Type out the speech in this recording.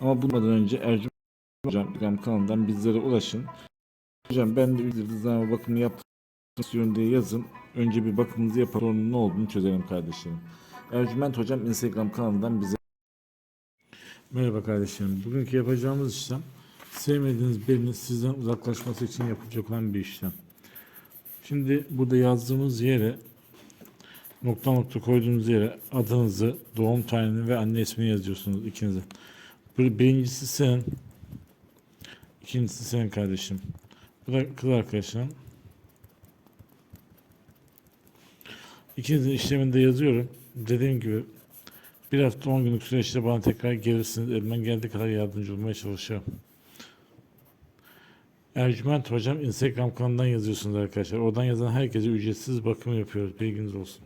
Ama bundan önce Ercüment Hocam Instagram kanalından bizlere ulaşın. Hocam ben de zaman bakımı yapmak istiyorum diye yazın. Önce bir bakımınızı yapalım sonra ne olduğunu çözelim kardeşlerim. Ercüment Hocam Instagram kanalından bize Merhaba kardeşlerim. Bugünkü yapacağımız işlem sevmediğiniz birinin sizden uzaklaşması için yapılacak olan bir işlem. Şimdi burada yazdığımız yere nokta nokta koyduğunuz yere adınızı, doğum tarihini ve anne ismini yazıyorsunuz ikinize. Bir- Birincisi sen, ikincisi senin kardeşim. Bu da kız arkadaşın. İkinizin işlemini de yazıyorum. Dediğim gibi bir hafta 10 günlük süreçte bana tekrar gelirsiniz. Elimden geldiği kadar yardımcı olmaya çalışacağım. Ercüment Hocam Instagram kanalından yazıyorsunuz arkadaşlar. Oradan yazan herkese ücretsiz bakım yapıyoruz. Bilginiz olsun.